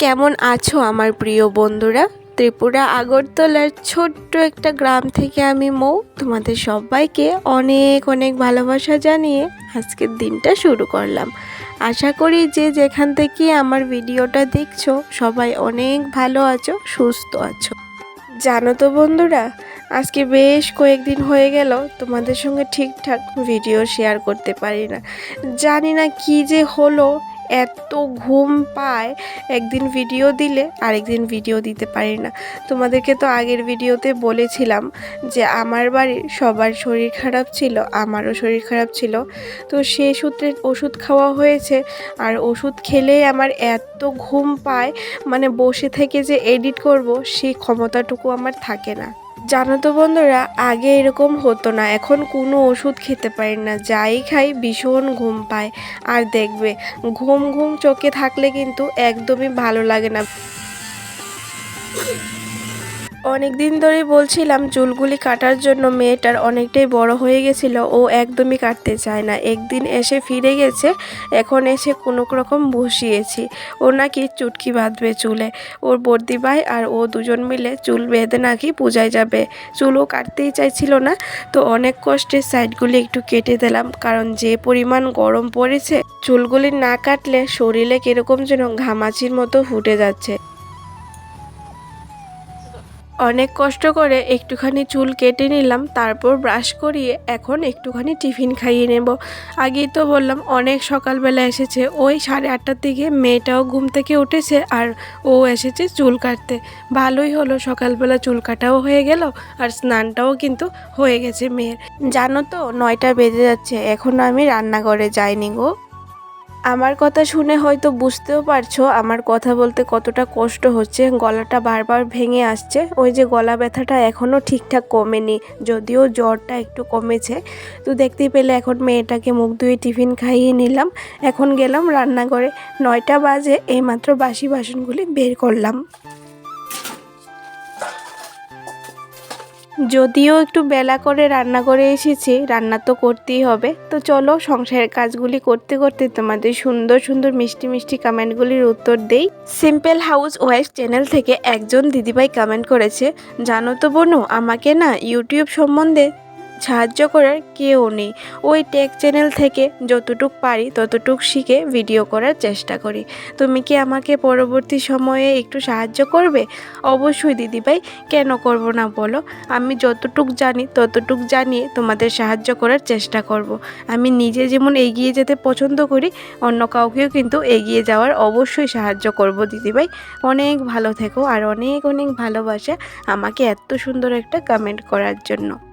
কেমন আছো আমার প্রিয় বন্ধুরা? ত্রিপুরা আগরতলার ছোট্ট একটা গ্রাম থেকে আমি মৌ। তোমাদের সবাইকে অনেক অনেক ভালোবাসা জানিয়ে আজকের দিনটা শুরু করলাম। আশা করি যে যেখান থেকে আমার ভিডিওটা দেখছ, সবাই অনেক ভালো আছো, সুস্থ আছো। জানো তো বন্ধুরা, আজকে বেশ কয়েকদিন হয়ে গেল তোমাদের সঙ্গে ঠিকঠাক ভিডিও শেয়ার করতে পারি না। জানি না কি যে হলো এত ঘুম পায়, একদিন ভিডিও দিলে আরেকদিন ভিডিও দিতে পারি না। তোমাদেরকে তো আগের ভিডিওতে বলেছিলাম যে আমার বাড়ির সবার শরীর খারাপ ছিল, আমারও শরীর খারাপ ছিল। তো সে সূত্রে ওষুধ খাওয়া হয়েছে আর ওষুধ খেলেই আমার এত ঘুম পায় মানে বসে থেকে যে এডিট করব সেই ক্ষমতাটুকু আমার থাকে না। জানো তো বন্ধুরা, আগে এরকম হতো না। এখন কোনো ওষুধ খেতে পারি না। যাই খাই, ভীষণ ঘুম পায়। আর দেখবে, ঘুম ঘুম চোখে থাকলে কিন্তু একদমই ভালো লাগে না। অনেক দিন ধরেই বলছিলাম, চুলগুলি কাটার জন্য মেয়েটার অনেকটাই বড় হয়ে গেছিল, ও একদমই কাটতে চায় না। একদিন এসে ফিরে গেছে, এখন এসে কোনো রকম বসিয়েছি। ও নাকি চুটকি বাঁধবে চুলে। ওর বর্দি ভাই আর ও দুজন মিলে চুল বেঁধে নাকি পূজায় যাবে। চুলও কাটতেই চাইছিল না, তো অনেক কষ্টে সাইডগুলি একটু কেটে দিলাম, কারণ যে পরিমাণ গরম পড়েছে, চুলগুলি না কাটলে শরীরে কীরকম যেন ঘামাচির মতো ফুটে যাচ্ছে। অনেক কষ্ট করে একটুখানি চুল কেটে নিলাম, তারপর ব্রাশ করিয়ে এখন একটুখানি টিফিন খাইয়ে নেব। আগেই তো বললাম, অনেক সকালবেলা এসেছে, ওই সাড়ে আটটার দিকে মেয়েটাও ঘুম থেকে উঠেছে আর ও এসেছে চুল কাটতে। ভালোই হলো, সকালবেলা চুল কাটাও হয়ে গেল আর স্নানটাও কিন্তু হয়ে গেছে মেয়ের। জানো তো, নয়টা বেজে যাচ্ছে এখনও আমি রান্নাঘরে যাইনি গো। আমার কথা শুনে হয়তো বুঝতেও পারছ, আমার কথা বলতে কতটা কষ্ট হচ্ছে, গলাটা বারবার ভেঙে আসছে, ওই যে গলা ব্যথাটা এখনও ঠিকঠাক কমেনি, যদিও জ্বরটা একটু কমেছে। তো দেখতেই পেলে এখন মেয়েটাকে মুখ ধুয়ে টিফিন খাইয়ে নিলাম, এখন গেলাম রান্নাঘরে, নয়টা বাজে, এইমাত্র বাসি বাসনগুলি বের করলাম। যদিও একটু বেলা করে রান্না করে এসেছি, রান্না তো করতেই হবে। তো চলো সংসারের কাজগুলি করতে করতে তোমাদের সুন্দর সুন্দর মিষ্টি মিষ্টি কমেন্টগুলির উত্তর দেই। সিম্পল হাউস ওয়াইফ চ্যানেল থেকে একজন দিদিভাই কমেন্ট করেছে, জানো তো বোনো, আমাকে না ইউটিউব সম্বন্ধে সাহায্য করার কেউ নেই। ওই টেক চ্যানেল থেকে যতটুক পারি, ততটুক শিখে ভিডিও করার চেষ্টা করি। তুমি কি আমাকে পরবর্তী সময়ে একটু সাহায্য করবে? অবশ্যই দিদিভাই, কেন করব না বলো? আমি যতটুক জানি, ততটুক জানিয়ে তোমাদের সাহায্য করার চেষ্টা করব। আমি নিজে যেমন এগিয়ে যেতে পছন্দ করি, অন্য কাউকেও কিন্তু এগিয়ে যাওয়ার অবশ্যই সাহায্য করব দিদিভাই। অনেক ভালো থেকো আর অনেক অনেক ভালোবাসা আমাকে এত সুন্দর একটা কমেন্ট করার জন্য।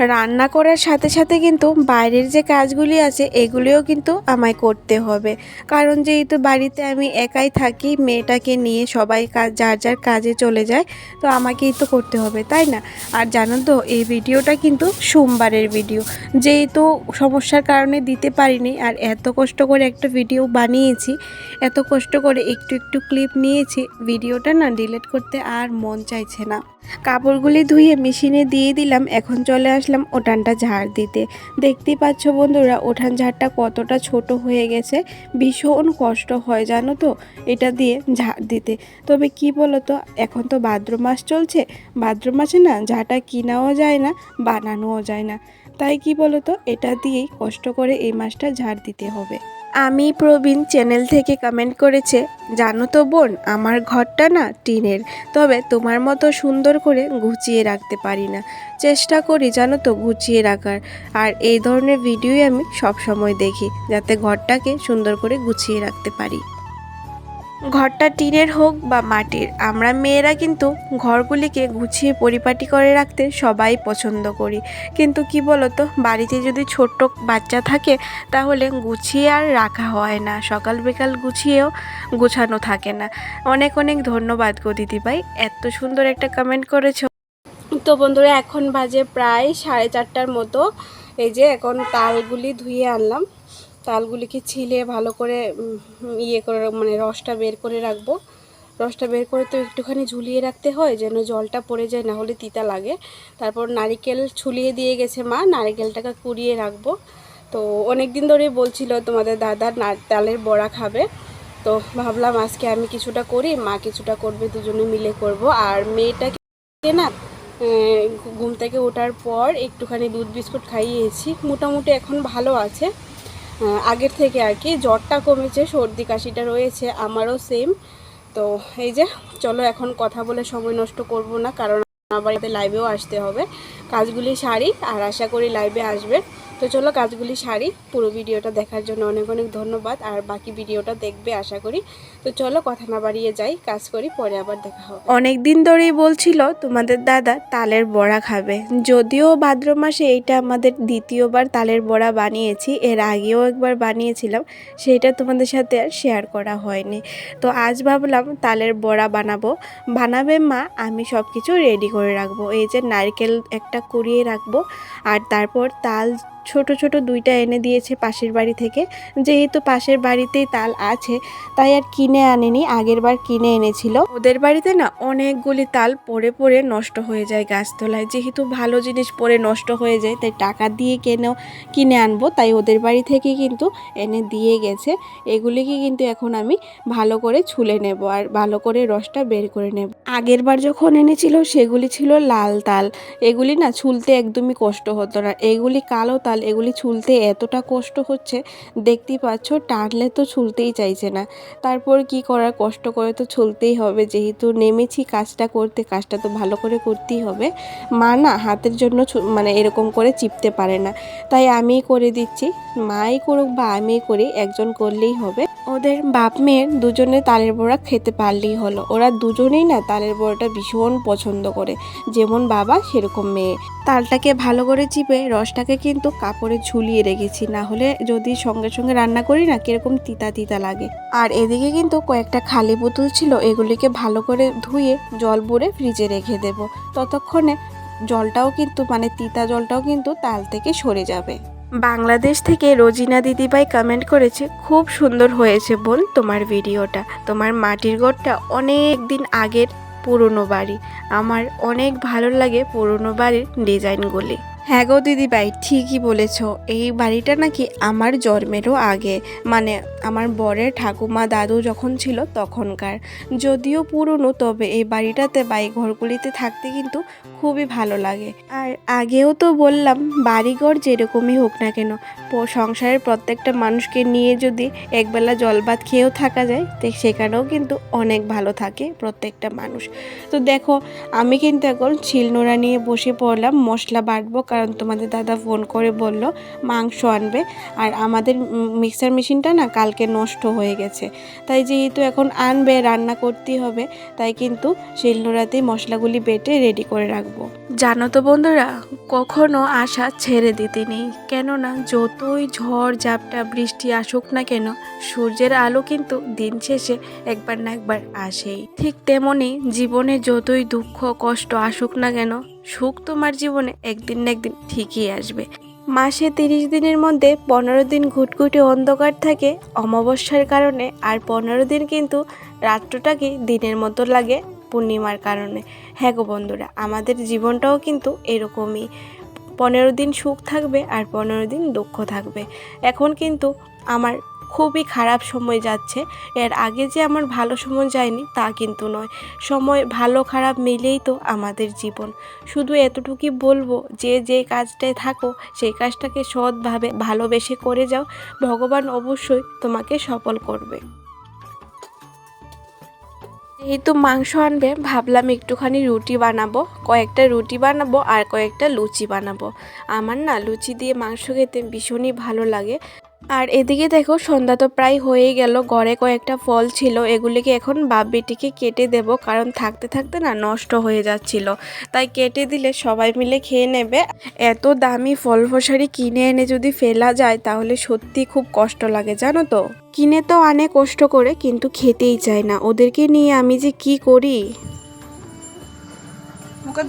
রান্না করার সাথে সাথে কিন্তু বাইরের যে কাজগুলি আছে, এগুলিও কিন্তু আমায় করতে হবে। কারণ যেহেতু বাড়িতে আমি একাই থাকি, মেয়েটাকে নিয়ে সবাই কাজ যার যার কাজে চলে যায়, তো আমাকেই তো করতে হবে, তাই না? আর জানো তো, এই ভিডিওটা কিন্তু সোমবারের ভিডিও। যেহেতু সমস্যার কারণে দিতে পারিনি, আর এত কষ্ট করে একটা ভিডিও বানিয়েছি, এত কষ্ট করে একটু একটু ক্লিপ নিয়েছি, ভিডিওটা না ডিলিট করতে আর মন চাইছে না। কাপড়গুলি ধুয়ে মেশিনে দিয়ে দিলাম, এখন চলে আসলাম ওঠানটা ঝাড় দিতে। দেখতেই পাচ্ছ বন্ধুরা ওঠান ঝাড়টা কতটা ছোট হয়ে গেছে, ভীষণ কষ্ট হয়, জানো তো, এটা দিয়ে ঝাড় দিতে। তবে কি বলো তো এখন তো ভাদ্র মাস চলছে, ভাদ্র মাসে না ঝাঁটা কিনাও যায় না, বানানোও যায় না। তাই কি বলো তো এটা দিয়েই কষ্ট করে এই মাসটা ঝাড় দিতে হবে। আমি প্রবীণ চ্যানেল থেকে কমেন্ট করেছে, জানো তো বোন, আমার ঘরটা না টিনের, তবে তোমার মতো সুন্দর করে গুছিয়ে রাখতে পারি না। চেষ্টা করি জানো তো গুছিয়ে রাখার। আর এই ধরনের ভিডিওই আমি সব সময় দেখি, যাতে ঘরটাকে সুন্দর করে গুছিয়ে রাখতে পারি। ঘরটা টিনের হোক বা মাটির, আমরা মেয়েরা কিন্তু ঘরগুলিকে গুছিয়ে পরিপাটি করে রাখতে সবাই পছন্দ করি। কিন্তু কি বলতো, বাড়িতে যদি ছোট্ট বাচ্চা থাকে, তাহলে গুছিয়ে আর রাখা হয় না। সকাল বিকাল গুছিয়েও গুছানো থাকে না। অনেক অনেক ধন্যবাদ গো দিদিভাই, এত সুন্দর একটা কমেন্ট করেছ। তো বন্ধুরা, এখন বাজে প্রায় সাড়ে চারটার মতো। এই যে, এখন তালগুলি ধুয়ে আনলাম। তালগুলিকে ছিলে ভালো করে ইয়ে করে মানে রসটা বের করে রাখব। রসটা বের করে তো একটুখানি ঝুলিয়ে রাখতে হয়, যেন জলটা পড়ে যায়, না হলে তিতা লাগে। তারপর নারিকেল ছুলিয়ে দিয়ে গেছে মা, নারিকেলটাকে কুড়িয়ে রাখব। তো অনেক দিন ধরেই বলছিল তোমাদের দাদা তালের বড়া খাবে। তো ভাবলাম আজকে আমি কিছুটা করি, মা কিছুটা করবে, দুজনে মিলে করব। আর মেয়েটাকে না ঘুম থেকে ওঠার পর একটুখানি দুধ বিস্কুট খাইয়েছি। মোটামুটি এখন ভালো আছে। আগের থেকে আর কি, জ্বরটা কমেছে, সর্দি কাশিটা রয়েছে, আমারও সেম তো এই যে, চলো এখন কথা বলে সময় নষ্ট করব না, কারণ আমার বাড়িতে লাইভেও আসতে হবে। কাজগুলি সারি, আর আশা করি লাইভে আসবে। তো চলো কাজগুলি সারি। পুরো ভিডিওটা দেখার জন্য অনেক অনেক ধন্যবাদ। আর বাকি ভিডিওটা দেখবে, আশা করি। তো চলো কথা না বাড়িয়ে যাই, কাজ করি, পরে আবার দেখা হবে। অনেক দিন ধরেই বলছিল, তোমাদের দাদা তালের বড়া খাবে। যদিও ভাদ্র মাসে এইটা আমাদের দ্বিতীয়বার তালের বড়া বানিয়েছি, এর আগেও একবার বানিয়েছিলাম সেইটা তোমাদের সাথে আর শেয়ার করা হয়নি। তো আজ ভাবলাম তালের বড়া বানাবো। বানাবে মা, আমি সব কিছু রেডি করে রাখব। এই যে নারকেল একটা কুড়িয়ে রাখব, আর তারপর তাল ছোট ছোট দুইটা এনে দিয়েছে পাশের বাড়ি থেকে। যেহেতু পাশের বাড়িতেই তাল আছে, তাই আর কিনে আনেনি, আগের বার কিনে এনেছিল। ওদের বাড়িতে না অনেকগুলি তাল পড়ে পড়ে নষ্ট হয়ে যায় গাছতলায়। যেহেতু ভালো জিনিস পড়ে নষ্ট হয়ে যায়, তাই টাকা দিয়ে কেনেও কিনে আনব? তাই ওদের বাড়ি থেকে কিন্তু এনে দিয়ে গেছে। এগুলিকে কিন্তু এখন আমি ভালো করে ছুলে নেব আর ভালো করে রসটা বের করে নেব। আগের বার যখন এনেছিল, সেগুলি ছিল লাল তাল। এগুলি না ছুলতে একদমই কষ্ট হতো না। এগুলি কালো তাল এগুলি ছুলতে এতটা কষ্ট হচ্ছে, দেখতেই পাচ্ছ টানলে তো ছুলতেই চাইছে না। তারপর কি করার কষ্ট করে তো ছুলতেই হবে, যেহেতু নেমেছি কাজটা করতে, কাজটা তো ভালো করে করতেই হবে। মা না হাতের জন্য মানে এরকম করে চিপতে পারে না। তাই আমিই করে দিচ্ছি। মাই করুক বা আমিই করি, একজন করলেই হবে। ওদের বাপ মেয়ের দুজনে তালের বড়া খেতে পারলেই হলো। ওরা দুজনেই না তালের বড়াটা ভীষণ পছন্দ করে। যেমন বাবা, সেরকম মেয়ে। তালটাকে ভালো করে চিপে রসটাকে কিন্তু কাপড়ে ঝুলিয়ে রেখেছি, না হলে যদি সঙ্গে সঙ্গে রান্না করি না, কীরকম তিতা তিতা লাগে। আর এদিকে কিন্তু কয়েকটা খালি বোতল ছিল, এগুলিকে ভালো করে ধুয়ে জল ভরে ফ্রিজে রেখে দেব। ততক্ষণে জলটাও কিন্তু মানে তিতা জলটাও কিন্তু তাল থেকে সরে যাবে। বাংলাদেশ থেকে রোজিনা দিদিভাই কমেন্ট করেছে, খুব সুন্দর হয়েছে বোন তোমার ভিডিওটা। তোমার মাটির ঘরটা অনেক দিন আগের পুরনো বাড়ি। আমার অনেক ভালো লাগে পুরনো বাড়ির ডিজাইনগুলি। হ্যাঁ গো দিদিভাই, ঠিকই বলেছ। এই বাড়িটা নাকি আমার জন্মেরও আগে। মানে আমার বরের ঠাকুমা দাদু যখন ছিল তখনকার। যদিও পুরনো, তবে এই বাড়িটাতে বা এই ঘরগুলিতে থাকতে কিন্তু খুবই ভালো লাগে। আর আগেও তো বললাম, বাড়িঘর যেরকমই হোক না কেন সংসারের প্রত্যেকটা মানুষকে নিয়ে যদি একবেলা জল ভাত খেয়েও থাকা যায়, তো সেখানেও কিন্তু অনেক ভালো থাকে প্রত্যেকটা মানুষ। তো দেখো, আমি কিন্তু এখন শিলনোড়া নিয়ে বসে পড়লাম, মশলা বাটবো কারণ তোমাদের দাদা ফোন করে বলল মাংস আনবে। আর আমাদের মিক্সার মেশিনটা না কালকে নষ্ট হয়ে গেছে। তাই যেহেতু এখন আনবে, রান্না করতেই হবে, তাই কিন্তু শিলনোড়াতেই মশলাগুলি বেটে রেডি করে রাখব। জানো তো বন্ধুরা, কখনো আশা ছেড়ে দিতে নেই। কেননা যতই ঝড়, ঝাপটা, বৃষ্টি আসুক না কেন, সূর্যের আলো কিন্তু দিন শেষে একবার না একবার আসেই। ঠিক তেমনি জীবনে যতই দুঃখ, কষ্ট আসুক না কেন সুখ তোমার জীবনে একদিন না একদিন ঠিকই আসবে। মাসে তিরিশ দিনের মধ্যে পনেরো দিন ঘুটঘুটে অন্ধকার থাকে অমাবস্যার কারণে আর পনেরো দিন কিন্তু রাত্রটাকে দিনের মতো লাগে পূর্ণিমার কারণে। হ্যাঁ গো বন্ধুরা, আমাদের জীবনটাও কিন্তু এরকমই। পনেরো দিন সুখ থাকবে আর পনেরো দিন দুঃখ থাকবে। এখন কিন্তু আমার খুবই খারাপ সময় যাচ্ছে। এর আগে যে আমার ভালো সময় যায়নি, তা কিন্তু নয়। সময় ভালো খারাপ মিলেই তো আমাদের জীবন। শুধু এতটুকুই বলব যে যে কাজটায় থাকো, সেই কাজটাকে সৎভাবে ভালোবেসে করে যাও। ভগবান অবশ্যই তোমাকে সফল করবে। যেহেতু মাংস আনবে, ভাবলাম একটুখানি রুটি বানাবো। কয়েকটা রুটি বানাবো আর কয়েকটা লুচি বানাবো। আমার না লুচি দিয়ে মাংস খেতে ভীষণই ভালো লাগে। আর এদিকে দেখো, সন্ধ্যা তো প্রায় হয়েই গেল। ঘরে কয়েকটা ফল ছিল, এগুলিকে এখন বাপ বেটিকে কেটে দেব, কারণ থাকতে থাকতে না নষ্ট হয়ে যাচ্ছিল। তাই কেটে দিলে সবাই মিলে খেয়ে নেবে। এত দামি ফল ফসারি কিনে এনে যদি ফেলা যায়, তাহলে সত্যি খুব কষ্ট লাগে, জানো তো? কিনে তো আনে কষ্ট করে, কিন্তু খেতেই চায় না। ওদেরকে নিয়ে আমি যে কি করি? মুখে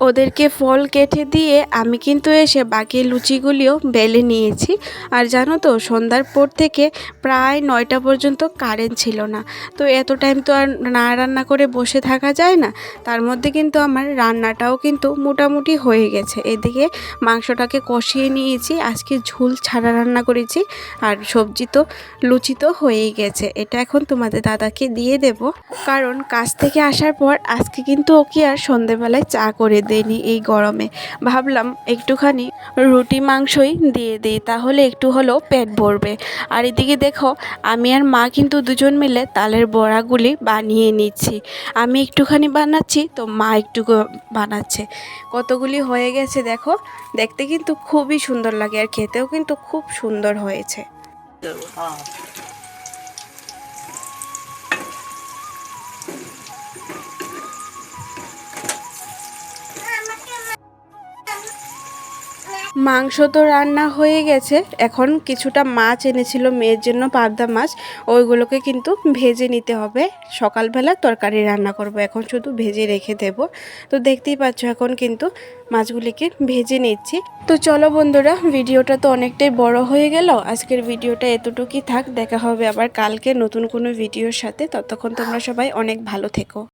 ওদেরকে ফল কেটে দিয়ে আমি কিন্তু এসে বাকি লুচিগুলিও বেলে নিয়েছি। আর জানো তো, সন্ধ্যার পর থেকে প্রায় নয়টা পর্যন্ত কারেন্ট ছিল না। তো এত টাইম তো আর না রান্না করে বসে থাকা যায় না। তার মধ্যে কিন্তু আমার রান্নাটাও কিন্তু মোটামুটি হয়ে গেছে। এদিকে মাংসটাকে কষিয়ে নিয়েছি, আজকে ঝুল ছাড়া রান্না করেছি। আর সবজি তো, লুচি তো হয়েই গেছে। এটা এখন তোমাদের দাদাকে দিয়ে দেব। কারণ কাজ থেকে আসার পর আজকে কিন্তু ওকে আর সন্ধেবেলায় চা করে দেয়নি এই গরমে। ভাবলাম একটুখানি রুটি মাংসই দিয়ে দিই, তাহলে একটু হলেও পেট ভরবে। আর এদিকে দেখো, আমি আর মা কিন্তু দুজন মিলে তালের বড়াগুলি বানিয়ে নিচ্ছি। আমি একটুখানি বানাচ্ছি, তো মা একটু বানাচ্ছে। কতগুলি হয়ে গেছে দেখো, দেখতে কিন্তু খুবই সুন্দর লাগে আর খেতেও কিন্তু খুব সুন্দর হয়েছে। মাংস তো রান্না হয়ে গেছে। এখন কিছুটা মাছ এনেছিল মেয়ের জন্য, পাবদা মাছ। ওইগুলোকে কিন্তু ভেজে নিতে হবে। সকালবেলা তরকারি রান্না করব, এখন শুধু ভেজে রেখে দেব। তো দেখতেই পাচ্ছ এখন কিন্তু মাছগুলিকে ভেজে নিচ্ছি। তো চলো বন্ধুরা, ভিডিওটা তো অনেকটাই বড় হয়ে গেল। আজকের ভিডিওটা এতটুকুই থাক, দেখা হবে আবার কালকে নতুন কোনো ভিডিওর সাথে। ততক্ষণ তোমরা সবাই অনেক ভালো থেকো।